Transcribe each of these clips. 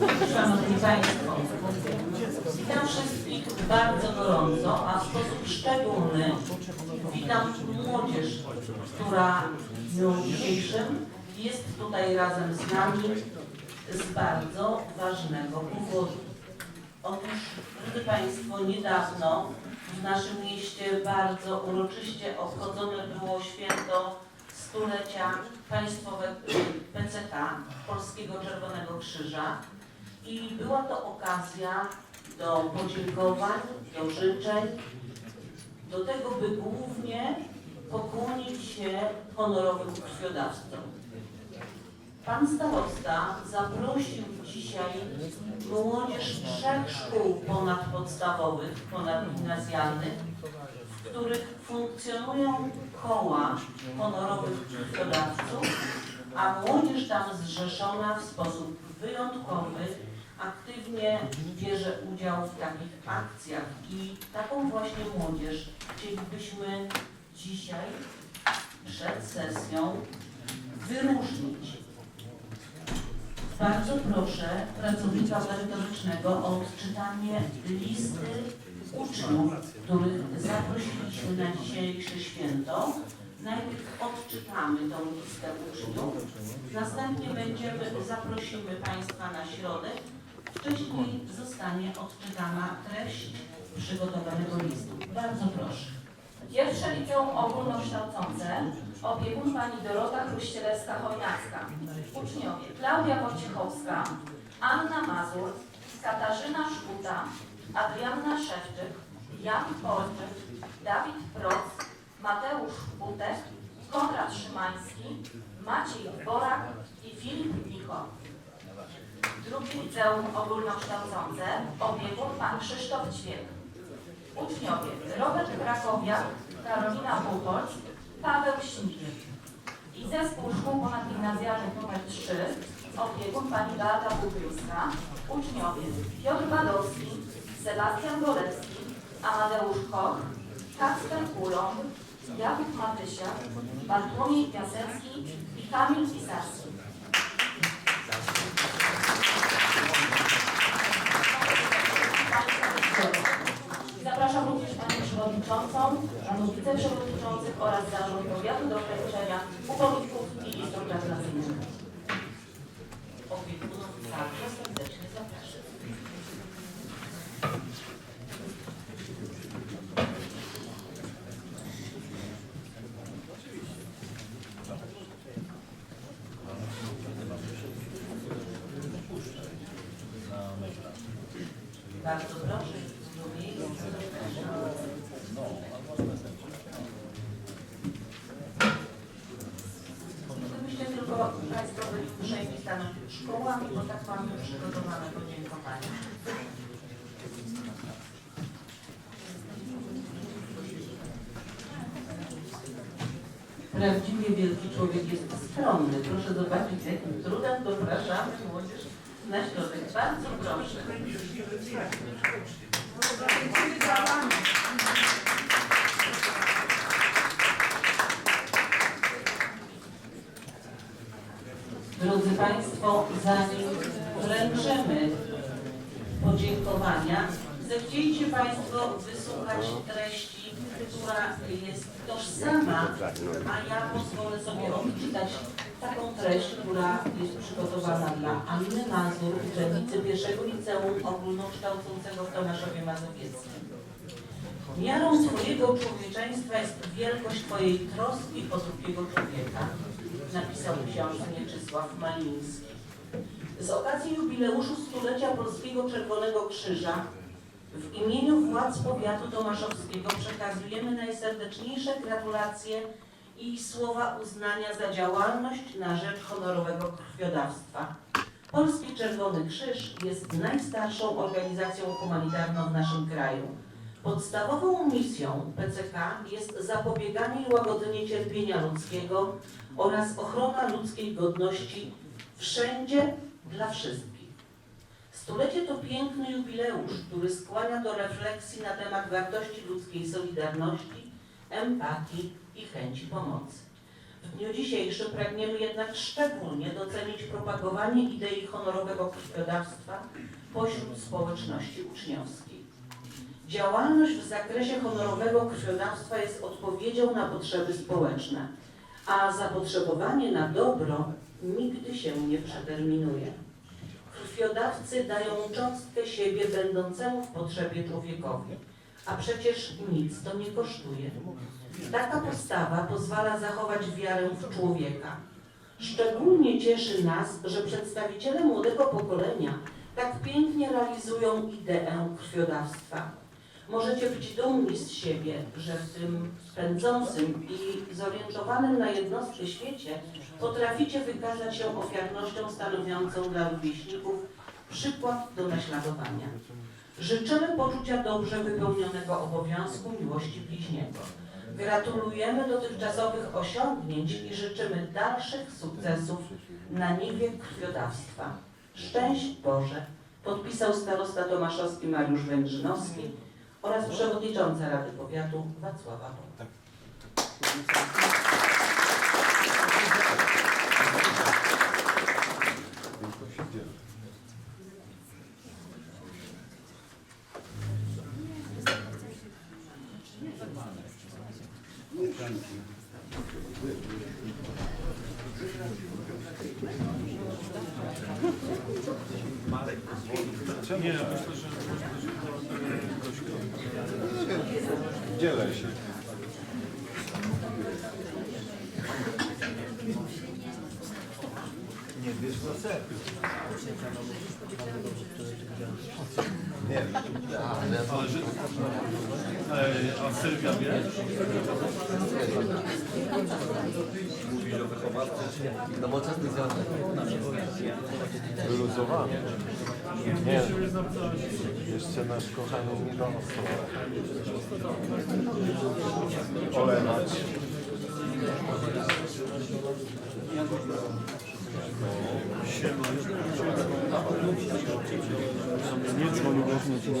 Szanowni Państwo, witam wszystkich bardzo gorąco, a w sposób szczególny witam młodzież, która w dniu dzisiejszym jest tutaj razem z nami z bardzo ważnego powodu. Otóż, drodzy Państwo, niedawno w naszym mieście bardzo uroczyście obchodzone było święto stulecia państwowego PCK, Polskiego Czerwonego Krzyża i była to okazja do podziękowań, do życzeń, do tego, by głównie pokłonić się honorowym krwiodawcom. Pan starosta zaprosił dzisiaj młodzież trzech szkół ponadpodstawowych, ponadgimnazjalnych, w których funkcjonują koła honorowych krwiodawców, a młodzież tam zrzeszona w sposób wyjątkowy aktywnie bierze udział w takich akcjach i taką właśnie młodzież chcielibyśmy dzisiaj przed sesją wyróżnić. Bardzo proszę pracownika merytorycznego o odczytanie listy uczniów, których zaprosiliśmy na dzisiejsze święto. Najpierw odczytamy tą listę uczniów, następnie będziemy, zaprosimy Państwa na środek, wcześniej zostanie odczytana treść przygotowanego listu. Bardzo proszę. Pierwsze liceum ogólnokształcące opiekun pani Dorota Chruścielewska-Chojnacka. Uczniowie Klaudia Wojciechowska, Anna Mazur, Katarzyna Szkuta, Adrianna Szewczyk, Jan Polczyk, Dawid Proc, Mateusz Butek, Konrad Szymański, Maciej Borak i Filip Micho. Drugie liceum ogólnokształcące opiekun pan Krzysztof Ćwiek. Uczniowie Robert Krakowiak, Karolina Buchholz, Paweł Śmigiel. I zespół szkół ponadgimnazjalnych nr 3, opiekun pani Beata Bubiuska. Uczniowie Piotr Badowski, Sebastian Golecki, Amadeusz Koch, Kacper Kuląb, Jakub Matysiak, Bartłomiej Piasecki i Kamil Pisarski. Przewodniczącą, Panów Wiceprzewodniczących oraz Zarząd Powiatu do wręczenia upomników i listów gratulacyjnych. Opiekunów także serdecznie zapraszam. Bardzo proszę, do miejsca zapraszam. Gdybyście tylko Państwo byli uprzejmi stanąć przed szkołami, bo tak mamy przygotowane podziękowania. Prawdziwie wielki człowiek jest stronny. Proszę zobaczyć, z jakim trudem dopraszamy młodzież na środek. Bardzo proszę. Drodzy Państwo, zanim wręczymy podziękowania, zechciejcie Państwo wysłuchać treści, która jest tożsama, a ja pozwolę sobie odczytać taką treść, która jest przygotowana dla Anny Mazur, uczennicy pierwszego liceum ogólnokształcącego w Tomaszowie Mazowieckim. Miarą Twojego człowieczeństwa jest wielkość Twojej troski o drugiego człowieka, napisał w książce Mieczysław Maliński. Z okazji jubileuszu stulecia Polskiego Czerwonego Krzyża w imieniu władz powiatu tomaszowskiego przekazujemy najserdeczniejsze gratulacje i słowa uznania za działalność na rzecz honorowego krwiodawstwa. Polski Czerwony Krzyż jest najstarszą organizacją humanitarną w naszym kraju. Podstawową misją PCK jest zapobieganie i łagodzenie cierpienia ludzkiego oraz ochrona ludzkiej godności wszędzie dla wszystkich. Stulecie to piękny jubileusz, który skłania do refleksji na temat wartości ludzkiej solidarności, empatii i chęci pomocy. W dniu dzisiejszym pragniemy jednak szczególnie docenić propagowanie idei honorowego krwiodawstwa pośród społeczności uczniowskiej. Działalność w zakresie honorowego krwiodawstwa jest odpowiedzią na potrzeby społeczne, a zapotrzebowanie na dobro nigdy się nie przeterminuje. Krwiodawcy dają cząstkę siebie będącemu w potrzebie człowiekowi, a przecież nic to nie kosztuje. Taka postawa pozwala zachować wiarę w człowieka. Szczególnie cieszy nas, że przedstawiciele młodego pokolenia tak pięknie realizują ideę krwiodawstwa. Możecie być dumni z siebie, że w tym pędzącym i zorientowanym na jednostkę świecie potraficie wykazać się ofiarnością stanowiącą dla rówieśników przykład do naśladowania. Życzymy poczucia dobrze wypełnionego obowiązku miłości bliźniego. Gratulujemy dotychczasowych osiągnięć i życzymy dalszych sukcesów na niwie krwiodawstwa. Szczęść Boże! Podpisał starosta tomaszowski Mariusz Wędrzynowski oraz przewodnicząca Rady Powiatu Wacława Boga. Nie, myślę, że Dzielę się. Nie wiesz na ser. Nie. Ale A Sylwia wie? Nowoczesny związek. Wyluzowany. Nie. Jeszcze nasz kochany Mirosław. Olewać. Nie dzwonił, bo ci nie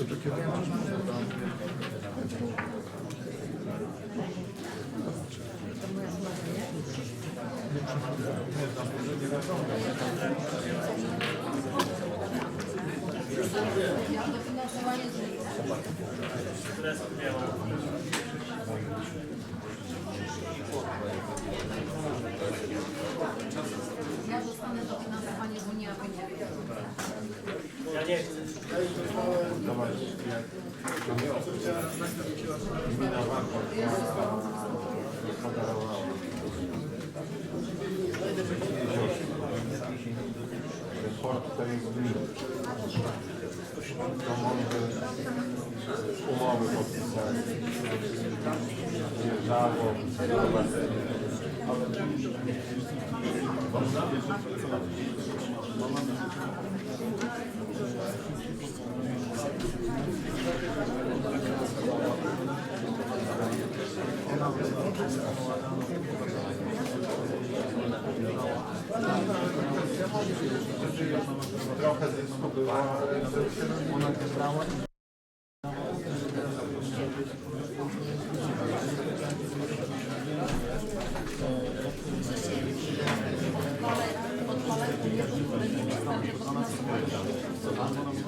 obraziłem. Ja sayılı, zamanlı, olağan toplumlar, Zago, Thank you. Trochę zysku było, ona nie brała. Będziemy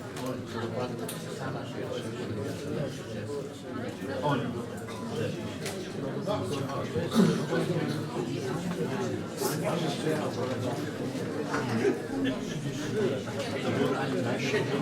Oni. Siedem.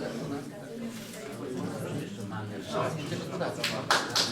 Manel. Manel. Manel. Manel.